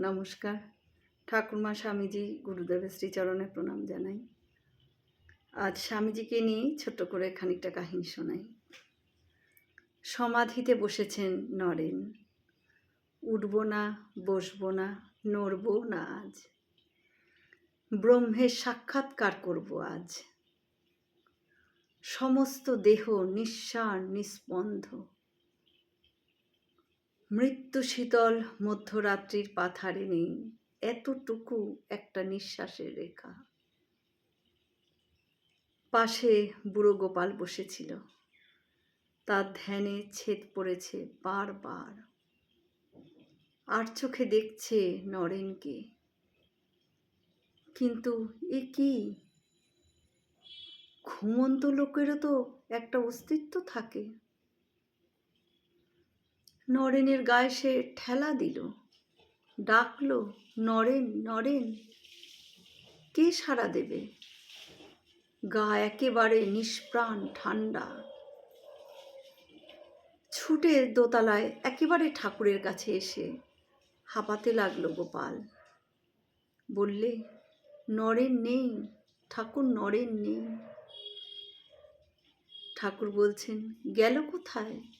নমস্কার। ঠাকুরমা স্বামীজি গুরুদেবের শ্রীচরণে প্রণাম জানাই। আজ স্বামীজিকে নিয়ে ছোট্ট করে খানিকটা কাহিনী শোনাই। সমাধিতে বসেছেন নরেন। উঠব না, বসবো না, নড়বো না আজ। ব্রহ্মের সাক্ষাৎকার করব আজ। সমস্ত দেহ নিঃসার, নিস্পন্ধ। মৃত্যু শীতল মধ্যরাত্রির পাথারে নেই, এতটুকু একটা নিঃশ্বাসের রেখা। পাশে বুড়ো গোপাল বসেছিল। তার ধ্যানে ছেদ পড়েছে বারবার। আর চোখে দেখছে নরেনকে। কিন্তু এ কি? ঘুমন্ত লোকেরও তো একটা অস্তিত্ব থাকে। নরেনের গায়ে সে ঠেলা দিল। ডাকলো, নরেন নরেন, কে সাড়া দেবে? গা একেবারে নিষ্প্রাণ ঠান্ডা ছুটে দোতলায় একেবারে ঠাকুরের কাছে এসে হাঁপাতে লাগল গোপাল। বললে, নরেন নেই, ঠাকুর নরেন নেই। ঠাকুর বলছেন, গেল কোথায়?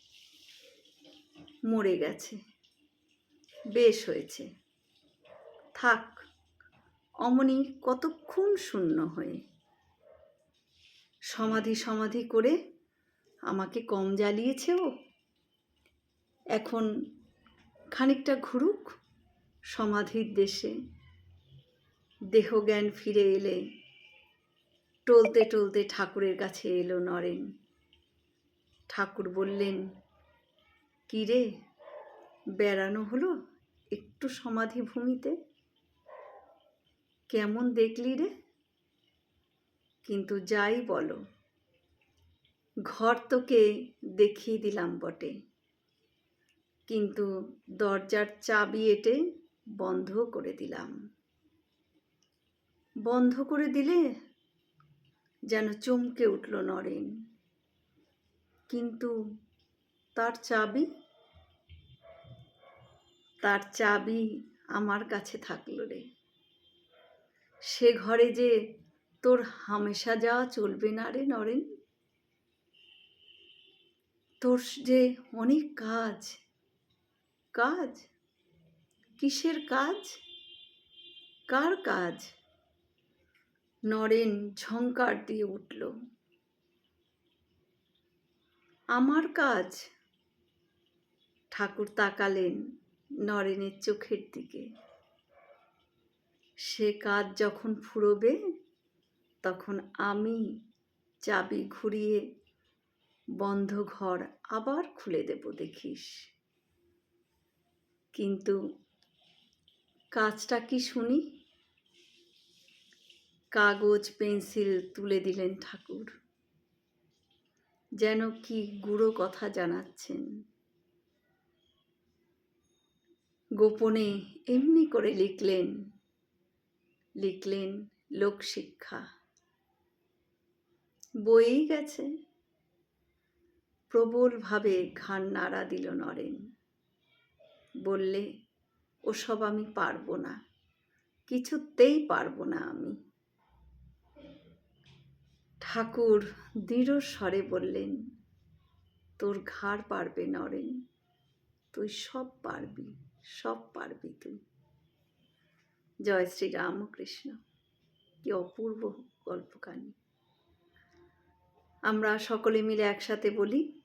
মরে গেছে। বেশ হয়েছে। থাক, অমনি কতক্ষণ শূন্য হয়ে। সমাধি সমাধি করে আমাকে কম জ্বালিয়েছে ও এখন খানিকটা ঘুরুক সমাধির দেশে। দেহজ্ঞান ফিরে এলে টলতে টলতে ঠাকুরের কাছে এলো নরেন। ঠাকুর বললেন কি রে? বেড়ানো হলো? একটু সমাধি ভূমিতে কেমন দেখলি রে? কিন্তু যাই বলো, ঘর তোকে দেখিয়ে দিলাম বটে। কিন্তু দরজার চাবি এটে বন্ধ করে দিলাম। বন্ধ করে দিলে যেন চমকে উঠল নরেন। কিন্তু তার চাবি তার চাবি আমার কাছে থাকল রে। সে ঘরে যে তোর হামেশা যাওয়া চলবে না রে নরেন। তোর যে অনেক কাজ। কাজ? কিসের কাজ? কার কাজ? নরেন ঝঙ্কার দিয়ে উঠল। আমার কাজ? ঠাকুর তাকালেন নরেনের চোখের দিকে। সে কাজ যখন ফুরবে, তখন আমি চাবি ঘুরিয়ে বন্ধ ঘর আবার খুলে দেব, দেখিস। কিন্তু কাজটা কি শুনি? কাগজ, পেন্সিল তুলে দিলেন ঠাকুর। যেন কি গুঁড়ো কথা জানাচ্ছেন। গোপনে এমনি করে লিখলেন লিখলেন লোকশিক্ষা। বয়েই গেছে। প্রবলভাবে ঘাড় নাড়া দিল নরেন। বললে, ওসব আমি পারব না, কিছুতেই পারব না আমি। ঠাকুর দৃঢ় স্বরে বললেন, তোর ঘাড় পারবে নরেন, তুই সব পারবি। সব পারবি তুই। জয় শ্রী রামকৃষ্ণ। কি অপূর্ব গল্পকানি আমরা সকলে মিলে একসাথে বলি,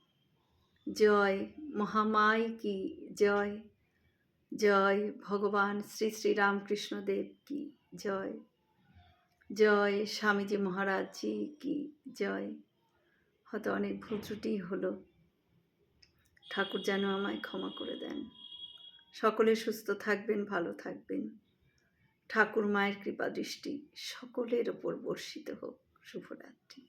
জয় মহামাই কি জয়? জয় ভগবান শ্রী শ্রী রামকৃষ্ণ দেব কি জয়? জয় স্বামীজি মহারাজজি কি জয়? হয়তো অনেক ভুল ত্রুটি হলো। ঠাকুর যেন আমায় ক্ষমা করে দেন। সকলে সুস্থ থাকবেন ভালো থাকবেন। ঠাকুর মায়ের কৃপা দৃষ্টি সকলের ওপর বর্ষিত হোক। শুভরাত্রি।